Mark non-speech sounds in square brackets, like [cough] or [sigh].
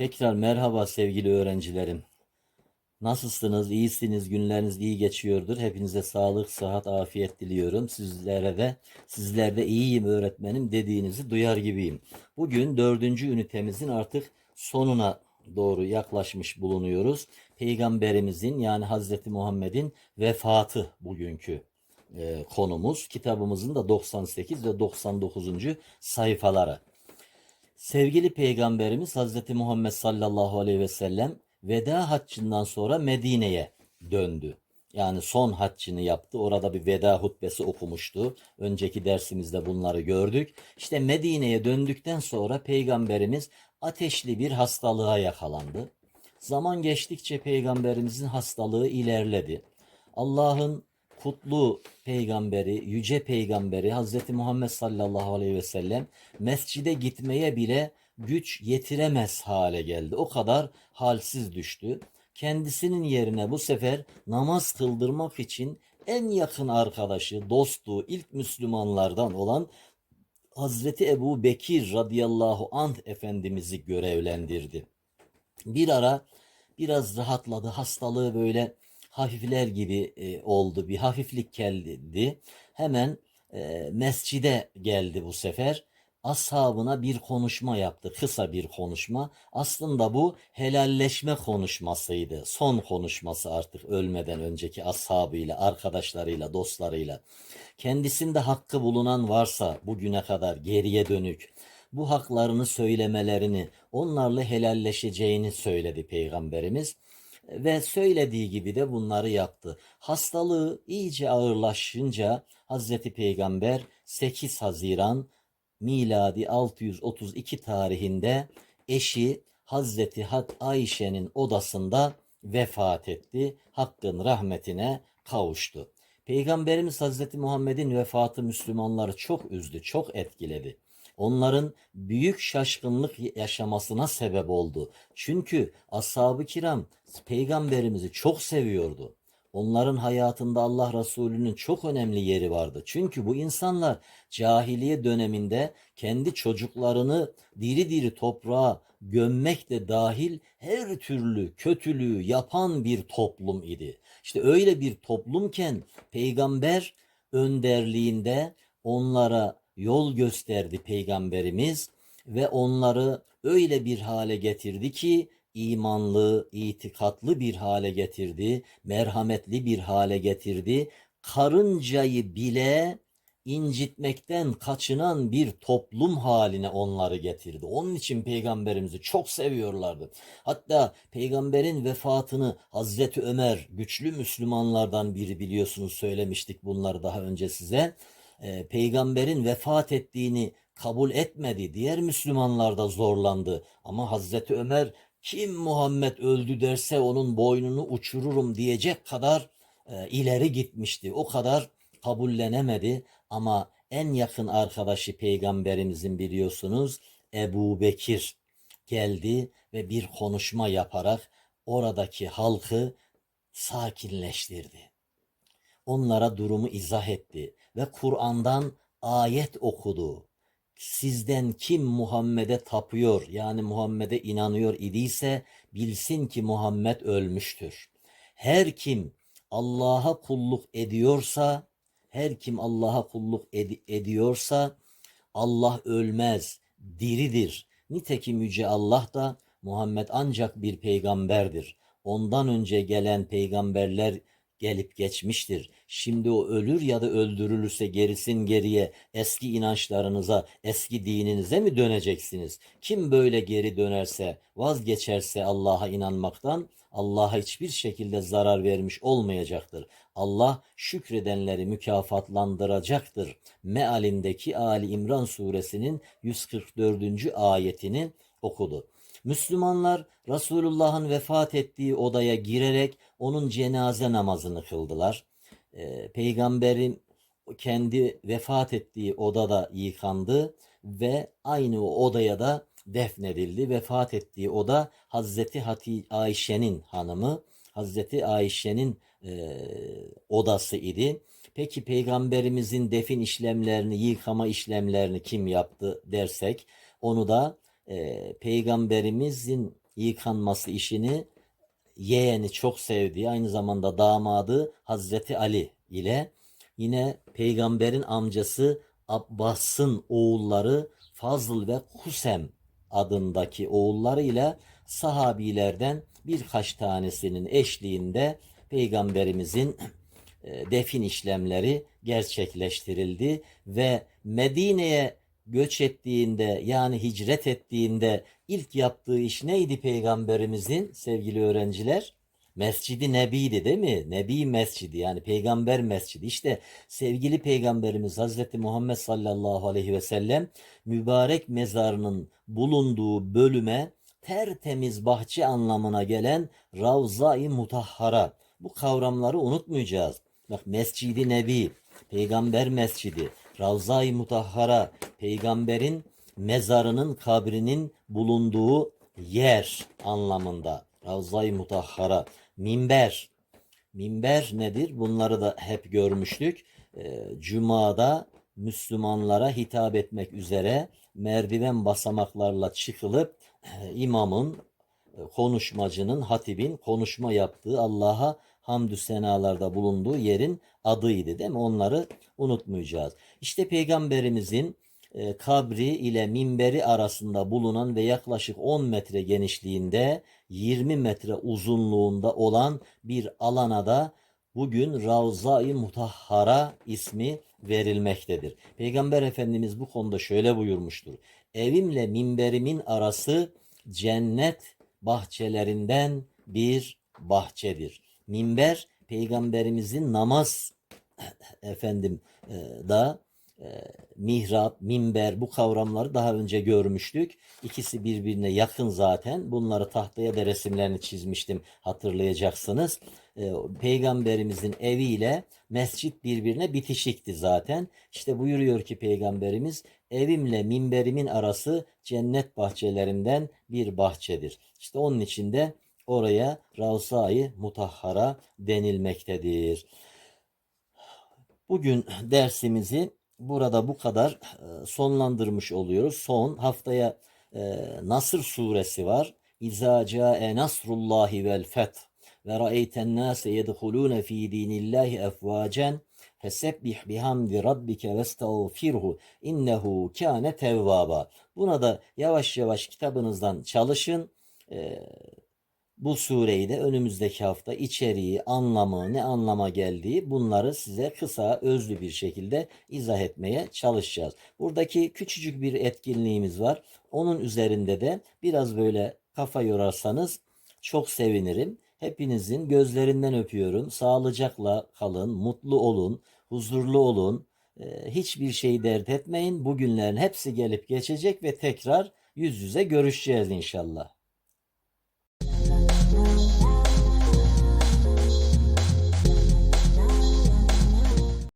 Tekrar merhaba sevgili öğrencilerim. Nasılsınız? İyisiniz? Günleriniz iyi geçiyordur. Hepinize sağlık, sıhhat, afiyet diliyorum. Sizlere de sizlerde iyiyim öğretmenim dediğinizi duyar gibiyim. Bugün dördüncü ünitemizin artık sonuna doğru yaklaşmış bulunuyoruz. Peygamberimizin yani Hazreti Muhammed'in vefatı bugünkü e, konumuz. Kitabımızın da 98 ve 99. sayfaları. Sevgili Peygamberimiz Hazreti Muhammed sallallahu aleyhi ve sellem veda haccından sonra Medine'ye döndü. Yani son haccını yaptı. Orada bir veda hutbesi okumuştu. Önceki dersimizde bunları gördük. İşte Medine'ye döndükten sonra Peygamberimiz ateşli bir hastalığa yakalandı. Zaman geçtikçe Peygamberimizin hastalığı ilerledi. Allah'ın kutlu peygamberi, yüce peygamberi Hazreti Muhammed sallallahu aleyhi ve sellem mescide gitmeye bile güç yetiremez hale geldi. O kadar halsiz düştü. Kendisinin yerine bu sefer namaz kıldırmak için en yakın arkadaşı, dostu, ilk Müslümanlardan olan Hazreti Ebu Bekir radıyallahu anh Efendimiz'i görevlendirdi. Bir ara biraz rahatladı. Hastalığı böyle hafifler gibi e, oldu. Bir hafiflik geldi. Hemen e, mescide geldi bu sefer. Ashabına bir konuşma yaptı. Kısa bir konuşma. Aslında bu helalleşme konuşmasıydı. Son konuşması artık ölmeden önceki ashabıyla, arkadaşlarıyla, dostlarıyla. Kendisinde hakkı bulunan varsa bugüne kadar geriye dönük bu haklarını söylemelerini, onlarla helalleşeceğini söyledi Peygamberimiz ve söylediği gibi de bunları yaptı. Hastalığı iyice ağırlaşınca Hazreti Peygamber 8 Haziran miladi 632 tarihinde eşi Hazreti Hak Ayşe'nin odasında vefat etti. Hakkın rahmetine kavuştu. Peygamberimiz Hazreti Muhammed'in vefatı Müslümanları çok üzdü, çok etkiledi onların büyük şaşkınlık yaşamasına sebep oldu. Çünkü ashab-ı kiram peygamberimizi çok seviyordu. Onların hayatında Allah Resulü'nün çok önemli yeri vardı. Çünkü bu insanlar cahiliye döneminde kendi çocuklarını diri diri toprağa gömmek de dahil her türlü kötülüğü yapan bir toplum idi. İşte öyle bir toplumken peygamber önderliğinde onlara yol gösterdi peygamberimiz ve onları öyle bir hale getirdi ki imanlı, itikatlı bir hale getirdi, merhametli bir hale getirdi. Karıncayı bile incitmekten kaçınan bir toplum haline onları getirdi. Onun için peygamberimizi çok seviyorlardı. Hatta peygamberin vefatını Hazreti Ömer güçlü Müslümanlardan biri biliyorsunuz söylemiştik bunları daha önce size e, peygamberin vefat ettiğini kabul etmedi. Diğer Müslümanlar da zorlandı. Ama Hazreti Ömer kim Muhammed öldü derse onun boynunu uçururum diyecek kadar e, ileri gitmişti. O kadar kabullenemedi ama en yakın arkadaşı peygamberimizin biliyorsunuz Ebu Bekir geldi ve bir konuşma yaparak oradaki halkı sakinleştirdi. Onlara durumu izah etti ve Kur'an'dan ayet okudu. Sizden kim Muhammed'e tapıyor yani Muhammed'e inanıyor idiyse bilsin ki Muhammed ölmüştür. Her kim Allah'a kulluk ediyorsa, her kim Allah'a kulluk ed- ediyorsa Allah ölmez, diridir. Nitekim yüce Allah da Muhammed ancak bir peygamberdir. Ondan önce gelen peygamberler gelip geçmiştir. Şimdi o ölür ya da öldürülürse gerisin geriye eski inançlarınıza, eski dininize mi döneceksiniz? Kim böyle geri dönerse, vazgeçerse Allah'a inanmaktan Allah'a hiçbir şekilde zarar vermiş olmayacaktır. Allah şükredenleri mükafatlandıracaktır. Mealindeki Ali İmran suresinin 144. ayetini okudu. Müslümanlar Resulullah'ın vefat ettiği odaya girerek onun cenaze namazını kıldılar. Ee, peygamberin kendi vefat ettiği odada yıkandı ve aynı o odaya da defnedildi. Vefat ettiği oda Hazreti Hati Ayşe'nin hanımı, Hazreti Ayşe'nin e, odası idi. Peki peygamberimizin defin işlemlerini, yıkama işlemlerini kim yaptı dersek onu da e, peygamberimizin yıkanması işini yeğeni çok sevdiği aynı zamanda damadı Hazreti Ali ile yine peygamberin amcası Abbas'ın oğulları Fazıl ve Kusem adındaki oğulları ile sahabilerden birkaç tanesinin eşliğinde peygamberimizin e, defin işlemleri gerçekleştirildi ve Medine'ye göç ettiğinde yani hicret ettiğinde ilk yaptığı iş neydi peygamberimizin sevgili öğrenciler? Mescidi Nebi'ydi değil mi? Nebi Mescidi yani peygamber mescidi. İşte sevgili peygamberimiz Hazreti Muhammed sallallahu aleyhi ve sellem mübarek mezarının bulunduğu bölüme tertemiz bahçe anlamına gelen Ravza-i Mutahhara. Bu kavramları unutmayacağız. Bak Mescidi Nebi, Peygamber Mescidi, Ravza-i Mutahhara, peygamberin mezarının kabrinin bulunduğu yer anlamında. Ravza-i Mutahhara, minber. Minber nedir? Bunları da hep görmüştük. Ee, Cuma'da Müslümanlara hitap etmek üzere merdiven basamaklarla çıkılıp e, imamın, konuşmacının, hatibin konuşma yaptığı Allah'a hamdü senalarda bulunduğu yerin adıydı değil mi? Onları unutmayacağız. İşte peygamberimizin e, kabri ile minberi arasında bulunan ve yaklaşık 10 metre genişliğinde 20 metre uzunluğunda olan bir alana da bugün Ravza-i Mutahhara ismi verilmektedir. Peygamber Efendimiz bu konuda şöyle buyurmuştur. Evimle minberimin arası cennet bahçelerinden bir bahçedir. Minber peygamberimizin namaz [clears throat] efendim e, da e, mihrap, minber bu kavramları daha önce görmüştük. İkisi birbirine yakın zaten. Bunları tahtaya da resimlerini çizmiştim hatırlayacaksınız. E, Peygamberimizin eviyle mescit birbirine bitişikti zaten. İşte buyuruyor ki Peygamberimiz evimle minberimin arası cennet bahçelerinden bir bahçedir. İşte onun içinde oraya Ravza-i Mutahhara denilmektedir. Bugün dersimizi burada bu kadar e, sonlandırmış oluyoruz. Son haftaya e, Nasr suresi var. İza ca'e nasrullahi vel feth ve ra'eyten nase yedhulune fi dinillahi efvacen fesebbih bihamdi rabbike vestağfirhu innehu kâne tevvaba. Buna da yavaş yavaş kitabınızdan çalışın. E, bu sureyi de önümüzdeki hafta içeriği, anlamı, ne anlama geldiği bunları size kısa, özlü bir şekilde izah etmeye çalışacağız. Buradaki küçücük bir etkinliğimiz var. Onun üzerinde de biraz böyle kafa yorarsanız çok sevinirim. Hepinizin gözlerinden öpüyorum. Sağlıcakla kalın, mutlu olun, huzurlu olun. Ee, hiçbir şeyi dert etmeyin. Bugünlerin hepsi gelip geçecek ve tekrar yüz yüze görüşeceğiz inşallah.